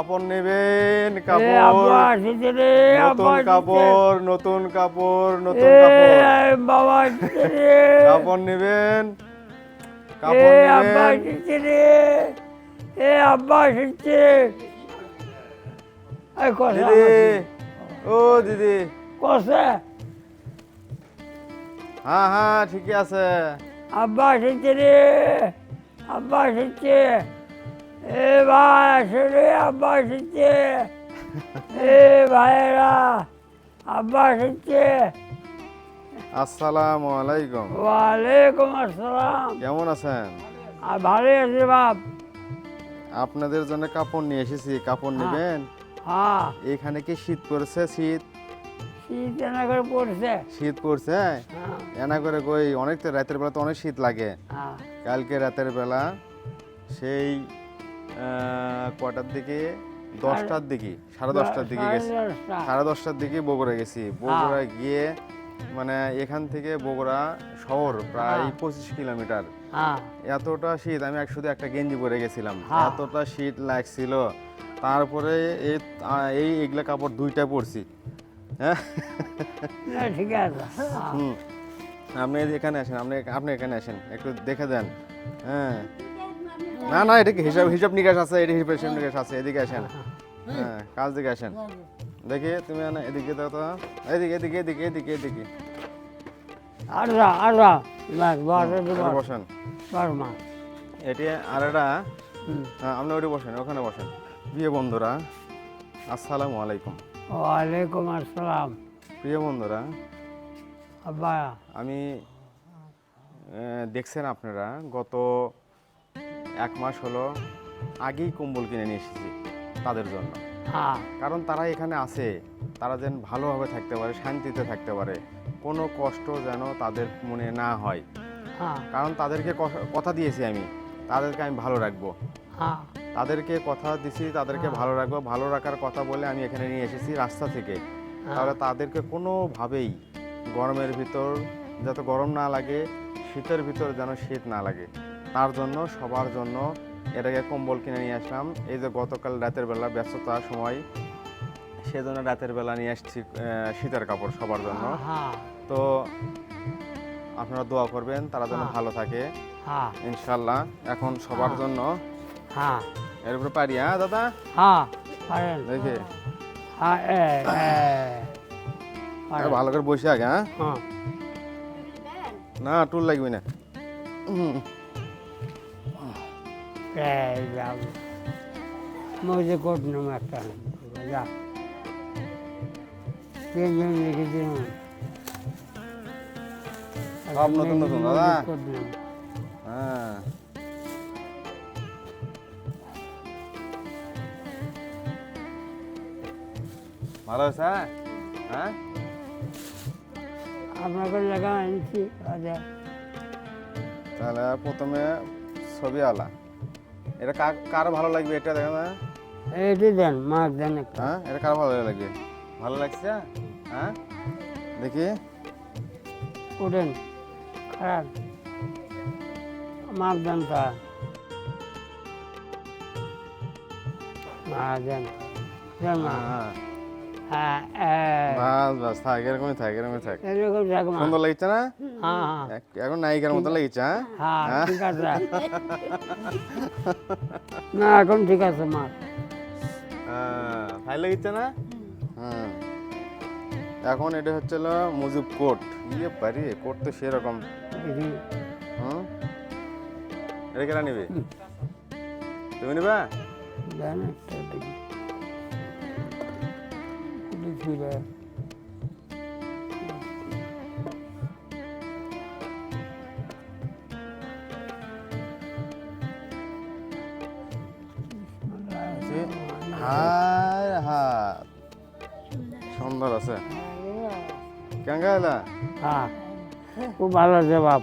কাপড় নেবেন কাপড়। নতুন। কাপড় নতুন কাপড় নতুন নেবেন এ কাপড় আব্বা নেবেন। আসছে রে। এ আব্বা আসছে। এই কথা দিদি ও দিদি। কষে হ্যাঁ হ্যাঁ ঠিকই আছে। আব্বা আসছে রে আব্বা আসছে। এ ভাই আসে রে আব্বা আসছে এ ভাইরা আব্বা আসছে আসসালামু আলাইকুম। ওয়ালাইকুম আসসালাম। কেমন আছেন? ভালোই আছে বাপ। আপনাদের জন্য কাপড় নিয়ে এসেছি। কাপড় হ্যাঁ। নেবেন? হ্যাঁ। এখানে কি শীত পড়ছে? শীত? শীত এনা করে পড়ছে। শীত পড়ছে? হ্যাঁ। এনা করে কই? অনেক তো রাতের বেলা তো অনেক শীত লাগে। হ্যাঁ। কালকে রাতের বেলা সেই কটার দিকে? দশটার দিকে সাড়ে দশটার দিকে গেছি। সাড়ে দশটার দিকে বগুড়া গেছি। বগুড়া গিয়ে মানে এখান থেকে বগুড়া শহর প্রায় হ্যাঁ। পঁচিশ কিলোমিটার। হ্যাঁ। এতটা শীত আমি শুধু একটা গেঞ্জি পরে গেছিলাম। হ্যাঁ। এতটা শীত লাগছিল। তারপরে এই এই এগুলা কাপড় দুইটা পরছি। হ্যাঁ। না ঠিক আছে। হ্যাঁ। হুম। আপনি এখানে আসেন আপনি আপনি এখানে আসেন। একটু দেখে দেন। হ্যাঁ। না না এটা কি হিসাব হিসাব নিকাশ আছে এটা হিসাব হিসাব নিকাশ আছে এদিকে আসেন। হ্যাঁ কাজ দিকে আসেন। দেখি তুমি এদিকে দাও তো। এদিকে এদিকে এদিকে এদিকে এদিকে। আর যা বাস বাস বসেন। বাস মা। এটি আর একটা হ্যাঁ আপনি ওইটা বসেন ওখানে বসেন। প্রিয় বন্ধুরা আসসালামু আলাইকুম। ওয়ালাইকুম আসসালাম। প্রিয় বন্ধুরা আব্বা। আমি দেখছেন আপনারা গত এক মাস হলো আগেই কম্বল কিনে নিয়ে এসেছি তাদের জন্য। হ্যাঁ। কারণ তারা এখানে আছে তারা যেন ভালোভাবে থাকতে পারে শান্তিতে থাকতে পারে কোনো কষ্ট যেন তাদের মনে না হয়। হ্যাঁ। কারণ তাদেরকে কথা দিয়েছি আমি তাদেরকে আমি ভালো রাখব। হ্যাঁ। তাদেরকে কথা দিছি তাদেরকে ভালো রাখব ভালো রাখার কথা বলে আমি এখানে নিয়ে এসেছি রাস্তা থেকে। তাহলে তাদেরকে কোনোভাবেই গরমের ভিতর যাতে গরম না লাগে শীতের ভিতর যেন শীত না লাগে। তার জন্য সবার জন্য এটাকে কম্বল কিনে নিয়ে আসলাম। এই যে গতকাল রাতের বেলা ব্যস্ততার সময় সেজন্য রাতের বেলা নিয়ে আসছি শীতের কাপড় সবার জন্য। তো আপনারা দোয়া করবেন তারা যেন হ্যাঁ। ভালো থাকে। হ্যাঁ। ইনশাল্লাহ এখন সবার হ্যাঁ। জন্য। এর উপরে পারি হ্যাঁ দাদা? দেখে। ভালো করে বসে আগে হ্যাঁ। না টুল লাগবে না। মজে কোট নাম একটা যা। তিনজন দিন সব নতুন নতুন, দাদা? হ্যাঁ। ভালো আছে হ্যাঁ? আপনাকে লেখা আনছি আচ্ছা। তাহলে প্রথমে ছবি আলা এটা কার কার ভালো লাগবে এটা দেখেন না? এইটি দেন মাছ দেন একটা। হ্যাঁ এটা কার ভালো লাগবে? ভালো লাগছে? হ্যাঁ? দেখি। উঠেন খারাপ। মাছ দেন তা। মাছ দেন। হ্যাঁ হ্যাঁ। বাস বাস থাক এরকমই থাক এরকমই থাক। এরকম থাক সুন্দর লাগছে না? হ্যাঁ হ্যাঁ। এখন নায়িকার মতো লাগছে হ্যাঁ? হ্যাঁ ঠিক আছে। না এখন ঠিক আছে মা। হ্যাঁ, ভালো লাগছে না? হুম এখন এটা হচ্ছে মুজিব কোট ইয়ে পারি কোট তো সেরকম। হুম? এটা কেনা নিবে? তুমি নিবা? দেন একটা দেখি দেখি রে। হায়। হাত সুন্দর আছে কেঙ্গা হ্যাঁ। খুব ভালো আছে বাপ।